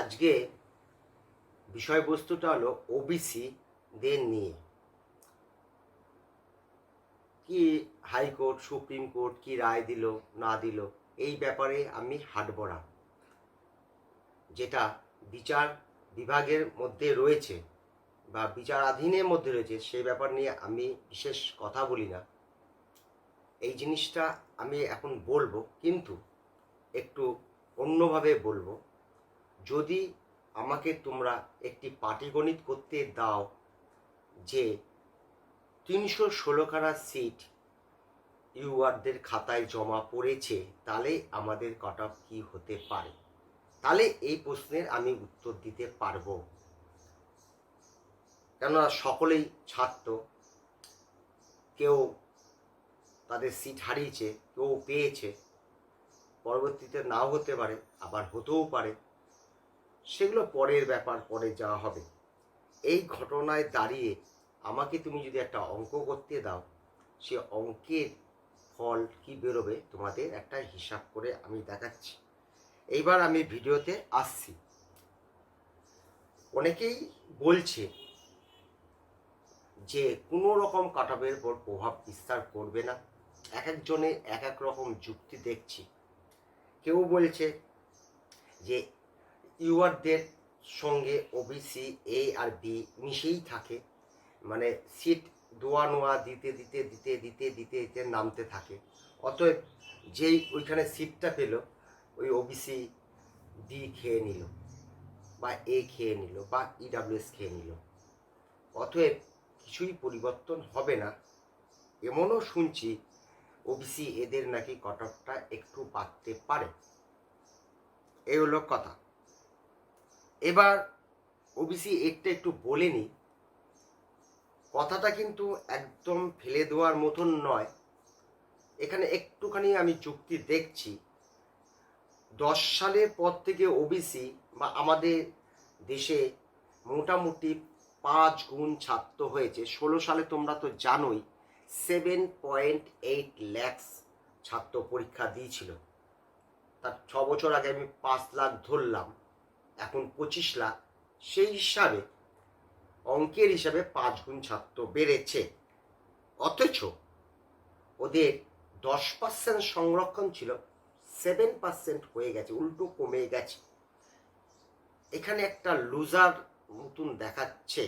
আজকে বিষয়বস্তুটা হলো ওবিসি দের নিয়ে। কি হাইকোর্ট সুপ্রিম কোর্ট কি রায় দিল, না দিল, এই ব্যাপারে আমি হাঁটব না। যেটা বিচার বিভাগের মধ্যে রয়েছে বা বিচারাধীনের মধ্যে রয়েছে সেই ব্যাপার নিয়ে আমি বিশেষ কথা বলি না। এই জিনিসটা আমি এখন বলব, কিন্তু একটু অন্যভাবে বলব। যদি আমাকে তোমরা একটি পাটিগণিত করতে দাও যে তিনশো ষোলোখানা সিট ইউআরদের খাতায় জমা পড়েছে, তাহলে আমাদের কাট অফ কী হতে পারে? তাহলে এই প্রশ্নের আমি উত্তর দিতে পারব। কেননা সকলেই ছাত্র, কেউ তাদের সিট হারিয়েছে, কেউ পেয়েছে, পরবর্তীতে নাও হতে পারে, আবার হতেও পারে। সেগুলো পরের ব্যাপার, পরে যাওয়া হবে। এই ঘটনায় দাঁড়িয়ে আমাকে তুমি যদি একটা অঙ্ক করতে দাও, সে অঙ্কের ফল কি বেরোবে তোমাদের একটা হিসাব করে আমি দেখাচ্ছি। এইবার আমি ভিডিওতে আসছি। অনেকেই বলছে যে কোনো রকম কাটাবের উপর প্রভাব বিস্তার করবে না। এক একজনের এক এক রকম যুক্তি দেখছি। কেউ বলছে যে ইউআরদের সঙ্গে ওবিসি এ আর বি মিশেই থাকে। মানে সিট দোয়া নোয়া দিতে দিতে দিতে দিতে দিতে দিতে নামতে থাকে। অতএব যেই ওইখানে সিটটা পেল, ওই ওবিসি ডি খেয়ে নিল বা এ খেয়ে নিল বা ইডাব্লিউএস খেয়ে নিল। অতএব কিছুই পরিবর্তন হবে না। এমনও শুনছি ওবিসি এদের নাকি কটকটা একটু বাড়তে পারে। এই হলো কথা। এবার ওবিসি এরটা একটু বলে নিই। কথাটা কিন্তু একদম ফেলে দেওয়ার মতন নয়। এখানে একটুখানি আমি যুক্তি দেখছি। দশ সালের পর থেকে ওবিসি বা আমাদের দেশে মোটামুটি পাঁচ গুণ ছাত্র হয়েছে। ষোলো সালে তোমরা তো জানোই সেভেন পয়েন্ট এইট ল্যাক্স ছাত্র পরীক্ষা দিয়েছিল। তার ছ বছর আগে আমি পাঁচ লাখ ধরলাম। এখন পঁচিশ লাখ। সেই হিসাবে অঙ্কের হিসাবে পাঁচ গুণ ছাত্র বেড়েছে। অথচ ওদের দশ পার্সেন্ট সংরক্ষণ ছিল সেভেন পার্সেন্ট হয়ে গেছে, উল্টো কমে গেছে। এখানে একটা লুজার মতন দেখাচ্ছে।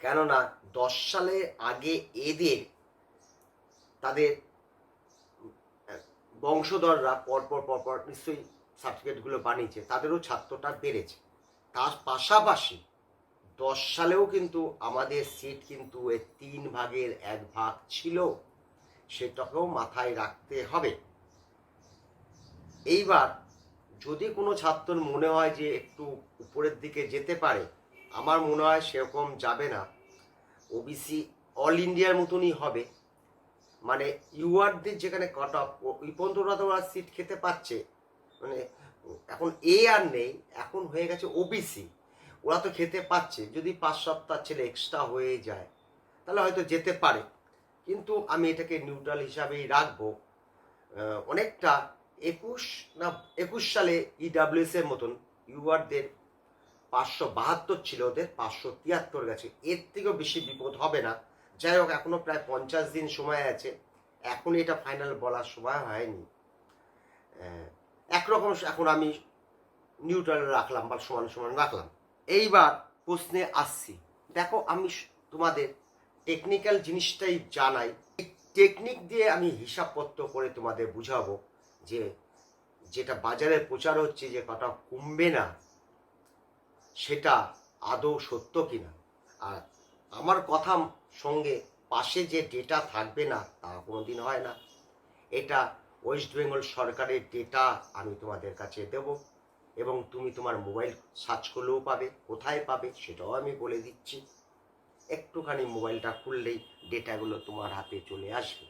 কেননা দশ সালে আগে এদের, তাদের বংশধররা পরপর পরপর নিশ্চয়ই সার্টিফিকেটগুলো বানিয়েছে, তাদেরও ছাত্রটা বেড়েছে। তার পাশাপাশি দশ সালেও কিন্তু আমাদের সিট কিন্তু তিন ভাগের এক ভাগ ছিল, সেটাকেও মাথায় রাখতে হবে। এইবার যদি কোনো ছাত্রর মনে হয় যে একটু উপরের দিকে যেতে পারে, আমার মনে হয় সেরকম যাবে না। ওবিসি অল ইন্ডিয়ার মতনই হবে। মানে ইউআরদের যেখানে কাট অফ ওই পর্যন্ত ওরা সিট খেতে পাচ্ছে মানে এখন এ আর নেই, এখন হয়ে গেছে ওবিসি ওরা তো খেতে পাচ্ছে, যদি পাঁচ সপ্তাহ ছেলে এক্সট্রা হয়ে যায়, তাহলে হয়তো যেতে পারে। কিন্তু আমি এটাকে নিউট্রাল হিসাবেই রাখব। অনেকটা একুশ না, একুশ সালে ইডাব্লিউএস এর মতন ইউআরদের পাঁচশো বাহাত্তর ছিল ওদের, পাঁচশো তিয়াত্তর গেছে। এর থেকেও বেশি বিপদ হবে না। যাই হোক এখনও প্রায় পঞ্চাশ দিন সময় আছে। এখন এটা ফাইনাল বলার সময় হয়নি। একরকম এখন আমি নিউট্রাল রাখলাম বা সমান সমান রাখলাম। এইবার প্রশ্নে আসছি। দেখো আমি তোমাদের টেকনিক্যাল জিনিসটাই জানাই। টেকনিক দিয়ে আমি হিসাবপত্র করে তোমাদের বুঝাবো যে যেটা বাজারে প্রচার হচ্ছে যে কটা কমবে না, সেটা আদৌ সত্য কিনা? আর আমার কথা সঙ্গে পাশে যে ডেটা থাকবে না, তা কোনো দিন হয় না। এটা ওয়েস্ট বেঙ্গল সরকারের ডেটা আমি তোমাদের কাছে দেব এবং তুমি তোমার মোবাইল সার্চ করলেও পাবে, কোথায় পাবে সেটাও আমি বলে দিচ্ছি। একটুখানি মোবাইলটা খুললেই ডেটাগুলো তোমার হাতে চলে আসবে।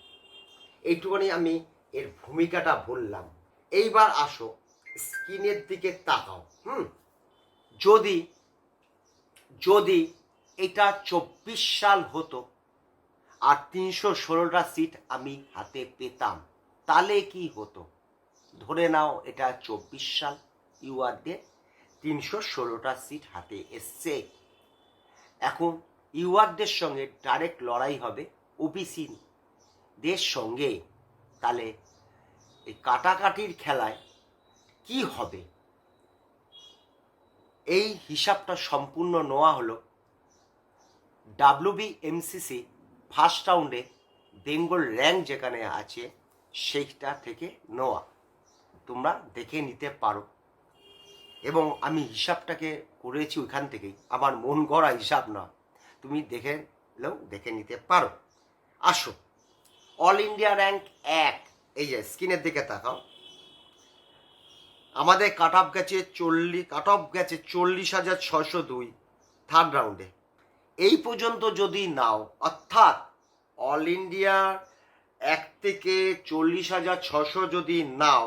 এইটুখানি আমি এর ভূমিকাটা বললাম। এইবার আসো স্ক্রিনের দিকে তাকাও, হুম? যদি যদি এটা চব্বিশ সাল হতো আর তিনশো ষোলোটা সিট আমি হাতে পেতাম তাহলে কি হতো? ধরে নাও এটা চব্বিশ সাল ইউআরদের তিনশো ষোলোটা সিট হাতে এসছে। এখন ইউআরদের সঙ্গে ডাইরেক্ট লড়াই হবে ওবিসি দের সঙ্গে। তাহলে এই কাটাকাটির খেলায় কি হবে? এই হিসাবটা সম্পূর্ণ নেওয়া হলো ডাব্লিউবি এমসিসি ফার্স্ট রাউন্ডে বেঙ্গল র্যাঙ্ক যেখানে আছে সেইটা থেকে নেওয়া। তোমরা দেখে নিতে পারো। এবং আমি হিসাবটাকে করেছি ওইখান থেকেই। আমার মন গড়া হিসাব না। তুমি দেখে লেও দেখে নিতে পারো। আসো। অল ইন্ডিয়া র্যাঙ্ক এক। এই যে, স্ক্রিনের দিকে তাকাও। আমাদের কাট অফ গেছে চল্লিশ কাট অফ গেছে চল্লিশ হাজার ছশো দুই থার্ড রাউন্ডে এই পর্যন্ত যদি নাও, অর্থাৎ অল ইন্ডিয়া এক থেকে চল্লিশ হাজার ছশো যদি নাও,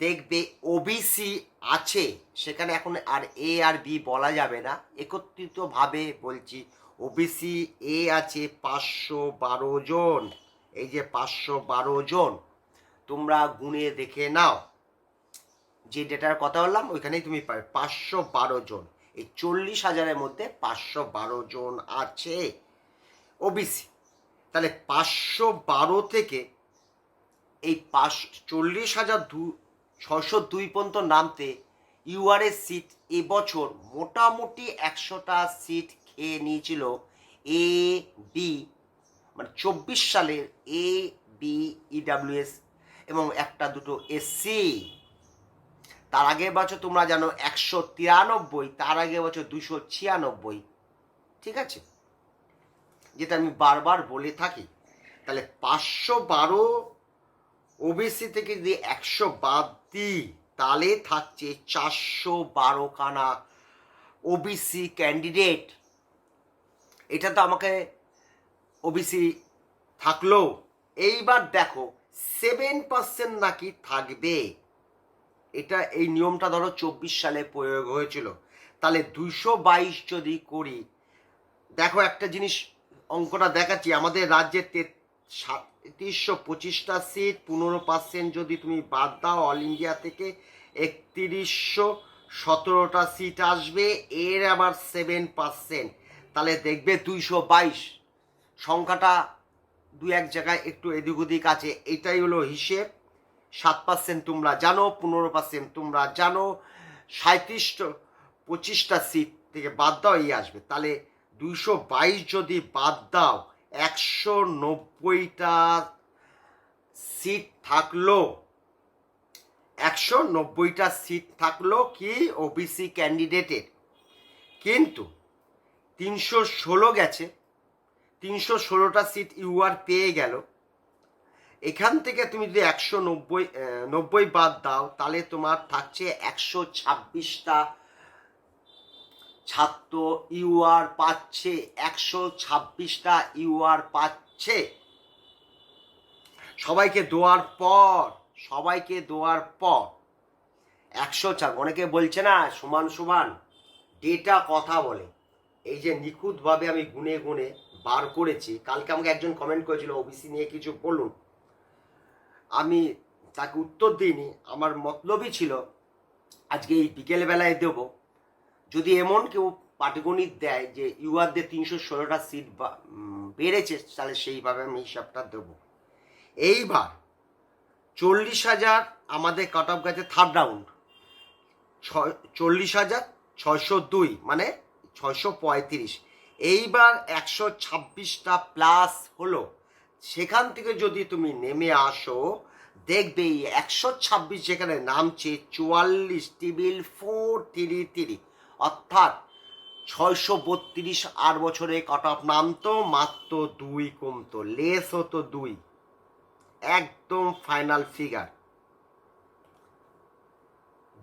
দেখবে ওবিসি আছে। সেখানে এখন আর এ আর বি বলা যাবে না। একত্রিতভাবে বলছি ওবিসি এ আছে পাঁচশো বারো জন। এই যে পাঁচশো বারো জন, তোমরা গুণে দেখে নাও। যে ডেটার কথা বললাম, ওইখানেই তুমি পাবে পাঁচশো বারো জন। এই চল্লিশ হাজারের মধ্যে পাঁচশো বারো জন আছে। ওবিসি তাহলে পাঁচশো বারো থেকে এই পাঁচ চল্লিশ হাজার দু ছশো দুই পর্যন্ত নামতে ইউআরএস সিট এবছর মোটামুটি একশোটা সিট খেয়ে নিয়েছিল এ বি মানে চব্বিশ সালের এ বি ইডাব্লিউএস এবং একটা দুটো এসসি তার আগের বছর তোমরা জানো একশো তিরানব্বই, তার আগের বছর দুশো ছিয়ানব্বই। ঠিক আছে? যেটা আমি বারবার বলে থাকি, তাহলে পাঁচশো বারো ওবিসি থেকে যদি একশো বাদ দিই, তাহলে থাকছে চারশো বারো খানা ওবিসি ক্যান্ডিডেট এটা তো আমাকে ওবিসি থাকল। এইবার দেখো সেভেন পার্সেন্ট নাকি থাকবে। এটা এই নিয়মটা ধরো চব্বিশ সালে প্রয়োগ হয়েছিল। তাহলে দুইশো বাইশ যদি করি, দেখো একটা জিনিস অঙ্কটা দেখাচ্ছি। আমাদের রাজ্যের তেত্রিশশো পঁচিশটা সিট পনেরো পার্সেন্ট যদি তুমি বাদ দাও অল ইন্ডিয়া থেকে একত্রিশশো সতেরোটা সিট আসবে, এর আবার সেভেন পার্সেন্ট তাহলে দেখবে দুইশো বাইশ। সংখ্যাটা দু এক জায়গায় একটু এদিক ওদিক আছে। এটাই হলো হিসেব। সাত পার্সেন্ট তোমরা জানো, পনেরো পার্সেন্ট তোমরা জানো। সাঁত্রিশ পঁচিশটা সিট থেকে বাদ দাও, এই আসবে। তাহলে দুইশো বাইশ যদি বাদ দাও, একশো নব্বইটা সিট থাকল। একশো নব্বইটা সিট থাকল কি ওবিসি ক্যান্ডিডেটের কিন্তু তিনশো ষোলো গেছে, তিনশো ষোলোটা সিট ইউআর পেয়ে গেল। এখান থেকে তুমি যদি একশো নব্বই নব্বই বাদ দাও, তাহলে তোমার থাকছে একশো ছাব্বিশটা ছাত্র ইউআর পাচ্ছে, একশো ছাব্বিশটা ইউআর পাচ্ছে। সবাইকে দেওয়ার পর, সবাইকে দেওয়ার পর, একশো চার অনেকে বলছে না, সমান সমান, ডেটা কথা বলে। এই যে নিখুঁতভাবে আমি গুনে গুনে বার করেছি, কালকে আমাকে একজন কমেন্ট করেছিল ওবিসি নিয়ে কিছু বলুন। আমি তাকে উত্তর দিইনি, আমার মতলবই ছিল, আজকে এই বিকেলবেলায় দেব। যদি এমন কেউ পাটিগণিত দেয় যে ইউআরদের তিনশো ষোলোটা সিট বেড়েছে, তাহলে সেইভাবে আমি হিসাবটা দেব। এইবার চল্লিশ হাজার আমাদের কাট অফ গেছে থার্ড রাউন্ড ছয়, চল্লিশ হাজার ছয়শো দুই মানে ছয়শো পঁয়ত্রিশ। এইবার একশো ছাব্বিশটা প্লাস হলো। সেখান থেকে যদি তুমি নেমে আসো, দেখবে একশো ছাব্বিশ যেখানে নামছে, চুয়াল্লিশ, টিবিল ফোর থ্রি থ্রি অর্থাৎ ছয়শো বত্রিশ আট বছরে কাট অফ নামতো মাত্র দুই কমতো লেস হতো দুই। একদম ফাইনাল ফিগার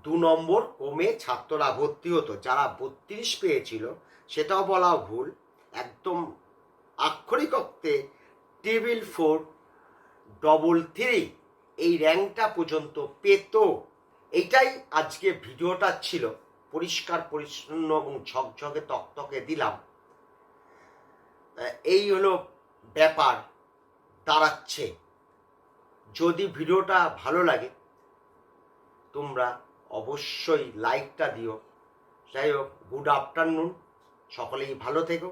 দু নম্বর কমে ছাত্ররা ভর্তি হতো। যারা বত্রিশ পেয়েছিল, সেটাও বলা ভুল। একদম আক্ষরিক অর্থে টেবিল ফোর ডবল থ্রি এই র্যাঙ্কটা পর্যন্ত পেত। এইটাই আজকে ভিডিওটা ছিল। পরিষ্কার, পরিচ্ছন্ন এবং ঝকঝকে, তকতকে দিলাম। এই হলো ব্যাপার, দাঁড়াচ্ছে। যদি ভিডিওটা ভালো লাগে, তোমরা অবশ্যই লাইকটা দিও। যাই হোক, গুড আফটারনুন। সকলেই ভালো থেকো।